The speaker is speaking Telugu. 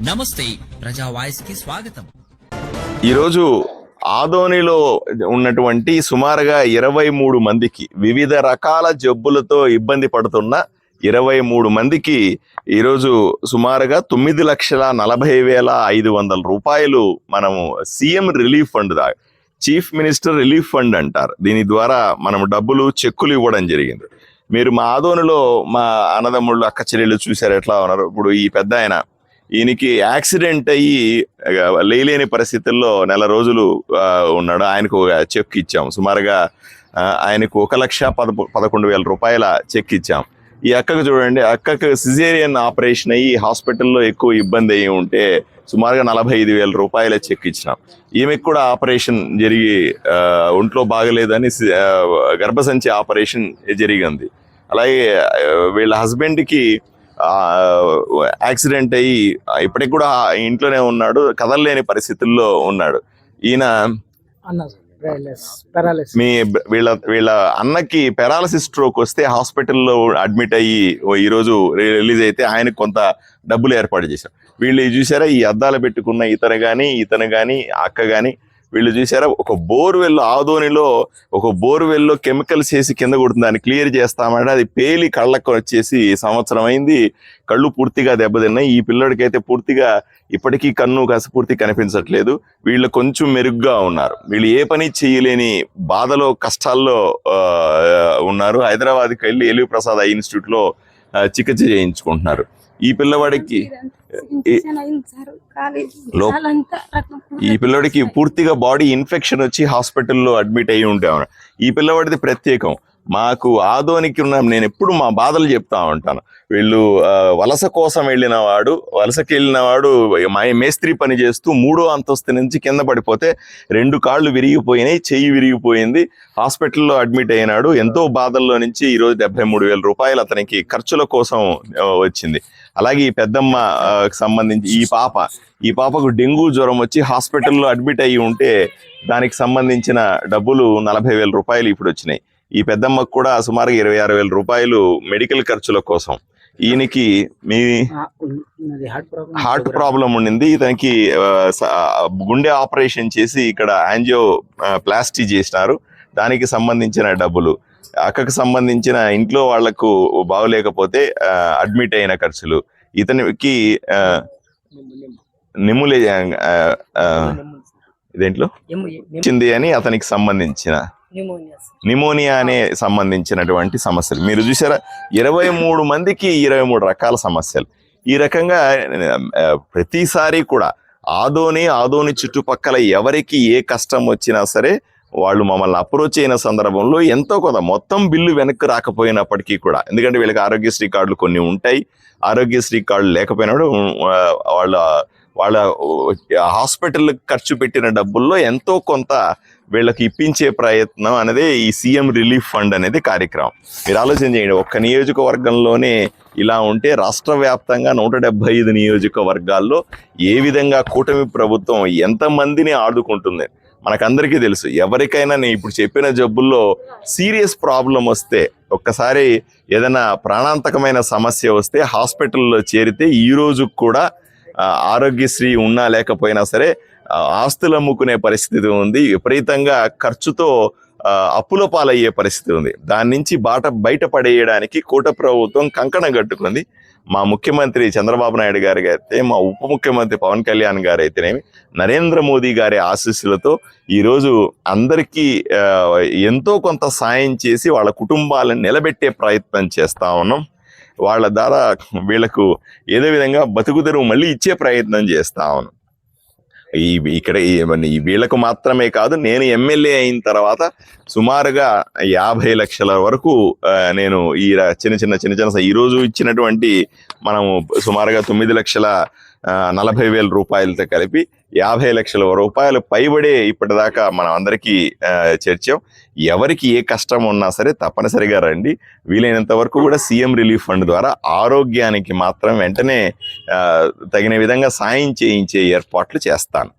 నమస్తే ప్రజా వాయిస్కి స్వాగతం. ఈరోజు ఆదోనిలో ఉన్నటువంటి సుమారుగా ఇరవై మూడు మందికి వివిధ రకాల జబ్బులతో ఇబ్బంది పడుతున్న ఇరవై మూడు మందికి ఈరోజు సుమారుగా తొమ్మిది లక్షల నలభై వేల ఐదు వందల రూపాయలు మనము CM relief fund the chief minister relief fund అంటారు. దీని ద్వారా మనం డబ్బులు చెక్కులు ఇవ్వడం జరిగింది. మీరు మా ఆదోనిలో మా అన్నదమ్ముళ్ళు అక్క చెల్లెళ్ళు చూశారు ఎట్లా ఉన్నారు? ఇప్పుడు ఈ పెద్ద ఆయన ఈయనకి యాక్సిడెంట్ అయ్యి లేలేని పరిస్థితుల్లో నెల రోజులు ఉన్నాడు. ఆయనకు ఒక చెక్ ఇచ్చాం. సుమారుగా ఆయనకు ఒక లక్ష పదకొ పదకొండు వేల రూపాయల చెక్ ఇచ్చాం. ఈ అక్కకు చూడండి అక్కకు సిజేరియన్ ఆపరేషన్ అయ్యి హాస్పిటల్లో ఎక్కువ ఇబ్బంది అయ్యి ఉంటే సుమారుగా నలభై ఐదు వేల రూపాయల చెక్ ఇచ్చినాం. ఈమెకు కూడా ఆపరేషన్ జరిగి ఒంట్లో బాగలేదని సి- గర్భసంచి ఆపరేషన్ జరిగింది. అలాగే వీళ్ళ హస్బెండ్కి యాక్సిడెంట్ అయ్యి ఇప్పటికి కూడా ఇంట్లోనే ఉన్నాడు కదలలేని పరిస్థితుల్లో ఉన్నాడు. ఈయన మీ వీళ్ళ వీళ్ళ అన్నకి పెరాలసిస్ స్ట్రోక్ వస్తే హాస్పిటల్లో అడ్మిట్ అయ్యి ఈరోజు రిలీజ్ అయితే ఆయనకు కొంత డబ్బులు ఏర్పాటు చేశాం వీళ్ళు చూసారా ఈ అద్దాలు పెట్టుకున్న ఇతను గాని ఇతను గాని అక్క గాని వీళ్ళు చూసారా? ఒక బోర్వెల్ ఆదోనిలో ఒక బోర్వెల్లో కెమికల్స్ వేసి కింద కొడుతుంది. దాన్ని క్లియర్ చేస్తామంటే అది పేలి కళ్ళకు వచ్చేసి సంవత్సరం అయింది. కళ్ళు పూర్తిగా దెబ్బతిన్నాయి. ఈ పిల్లడికైతే పూర్తిగా ఇప్పటికీ కన్ను కసపూర్తి పూర్తి కనిపించట్లేదు. వీళ్ళు కొంచెం మెరుగ్గా ఉన్నారు. వీళ్ళు ఏ పని చేయలేని బాధలో కష్టాల్లో ఉన్నారు. హైదరాబాద్కి వెళ్ళి ఎలివి ప్రసాద్ ఐ ఇన్స్టిట్యూట్లో చికిత్స చేయించుకుంటున్నారు. ఈ పిల్లవాడికి ఈ పిల్లవాడికి పూర్తిగా బాడీ ఇన్ఫెక్షన్ వచ్చి హాస్పిటల్లో అడ్మిట్ అయ్యి ఉంటాం ఈ పిల్లవాడిది ప్రత్యేకం. మాకు ఆదోనికి ఉన్న నేను ఎప్పుడు మా బాధలు చెప్తా ఉంటాను. వీళ్ళు వలస కోసం వెళ్ళిన వాడు వలసకి వెళ్ళిన వాడు మా మేస్త్రి పని చేస్తూ మూడో అంతస్తు నుంచి కింద పడిపోతే రెండు కాళ్ళు విరిగిపోయినాయి చెయ్యి విరిగిపోయింది. హాస్పిటల్లో అడ్మిట్ అయినాడు. ఎంతో బాధల్లో నుంచి ఈరోజు డెబ్బై మూడు వేల రూపాయలు అతనికి ఖర్చుల కోసం వచ్చింది. అలాగే ఈ పెద్దమ్మ సంబంధించి ఈ పాప ఈ పాపకు డెంగ్యూ జ్వరం వచ్చి హాస్పిటల్లో అడ్మిట్ అయ్యి ఉంటే దానికి సంబంధించిన డబ్బులు నలభై వేల రూపాయలు ఇప్పుడు వచ్చినాయి. ఈ పెద్దమ్మకు కూడా సుమారుగా ఇరవై ఆరు వేల రూపాయలు మెడికల్ ఖర్చుల కోసం. ఈయనకి మీ హార్ట్ ప్రాబ్లం ఉండింది. ఇతనికి గుండె ఆపరేషన్ చేసి ఇక్కడ యాంజియో ప్లాస్టీ చేసినారు. దానికి సంబంధించిన డబ్బులు. అక్కకు సంబంధించిన ఇంట్లో వాళ్ళకు బాగోలేకపోతే అడ్మిట్ అయిన ఖర్చులు. ఇతనికి నిమ్ములే ఆ, ఆ, దేంట్లో వచ్చింది అని అతనికి సంబంధించిన నిమోనియా అనే సంబంధించినటువంటి సమస్యలు. మీరు చూసారా? ఇరవై మూడు మందికి ఇరవై మూడు రకాల సమస్యలు. ఈ రకంగా ప్రతిసారి కూడా ఆదోని ఆదోని చుట్టుపక్కల ఎవరికి ఏ కష్టం వచ్చినా సరే వాళ్ళు మమ్మల్ని అప్రోచ్ అయిన సందర్భంలో ఎంతో కొంత మొత్తం బిల్లు వెనక్కి రాకపోయినప్పటికీ కూడా ఎందుకంటే వీళ్ళకి ఆరోగ్యశ్రీ కార్డులు కొన్ని ఉంటాయి. ఆరోగ్యశ్రీ కార్డులు లేకపోయినప్పుడు వాళ్ళ వాళ్ళ హాస్పిటల్ ఖర్చు పెట్టిన డబ్బుల్లో ఎంతో కొంత వీళ్ళకి ఇప్పించే ప్రయత్నం అనేది ఈ సీఎం రిలీఫ్ ఫండ్ అనేది కార్యక్రమం. మీరు ఆలోచన చేయండి ఒక్క నియోజకవర్గంలోనే ఇలా ఉంటే రాష్ట్ర వ్యాప్తంగా నూట డెబ్బై ఐదు నియోజకవర్గాల్లో ఏ విధంగా కూటమి ప్రభుత్వం ఎంతమందిని ఆడుకుంటుంది మనకందరికీ తెలుసు. ఎవరికైనా నేను ఇప్పుడు చెప్పిన జబ్బుల్లో సీరియస్ ప్రాబ్లం వస్తే ఒక్కసారి ఏదైనా ప్రాణాంతకమైన సమస్య వస్తే హాస్పిటల్లో చేరితే ఈ రోజు కూడా ఆరోగ్యశ్రీ ఉన్నా లేకపోయినా సరే ఆస్తులు అమ్ముకునే పరిస్థితి ఉంది. విపరీతంగా ఖర్చుతో అప్పుల పాలయ్యే పరిస్థితి ఉంది. దాని నుంచి బాట బయటపడేయడానికి కూట ప్రభుత్వం కంకణం కట్టుకుంది. మా ముఖ్యమంత్రి చంద్రబాబు నాయుడు గారి అయితే మా ఉప ముఖ్యమంత్రి పవన్ కళ్యాణ్ గారు అయితేనేమి నరేంద్ర మోదీ గారి ఆశీస్సులతో ఈరోజు అందరికీ ఎంతో కొంత సాయం చేసి వాళ్ళ కుటుంబాలను నిలబెట్టే ప్రయత్నం చేస్తా ఉన్నాం. వాళ్ళ ద్వారా వీళ్ళకు ఏదో విధంగా బతుకుదెరువు మళ్ళీ ఇచ్చే ప్రయత్నం చేస్తా ఉన్నాం. ఈ ఇక్కడ ఈ వీళ్ళకు మాత్రమే కాదు నేను ఎమ్మెల్యే అయిన తర్వాత సుమారుగా యాభై లక్షల వరకు ఆ, నేను ఈ చిన్న చిన్న చిన్న చిన్న ఈ రోజు ఇచ్చినటువంటి మనము సుమారుగా తొమ్మిది లక్షల నలభై వేల రూపాయలతో కలిపి యాభై లక్షల రూపాయలు పైబడే ఇప్పటిదాకా మనం అందరికీ చర్చాం. ఎవరికి ఏ కష్టం ఉన్నా సరే తప్పనిసరిగా రండి. వీలైనంత వరకు కూడా సీఎం రిలీఫ్ ఫండ్ ద్వారా ఆరోగ్యానికి మాత్రం వెంటనే తగిన విధంగా సాయం చేయించే ఏర్పాట్లు చేస్తాను.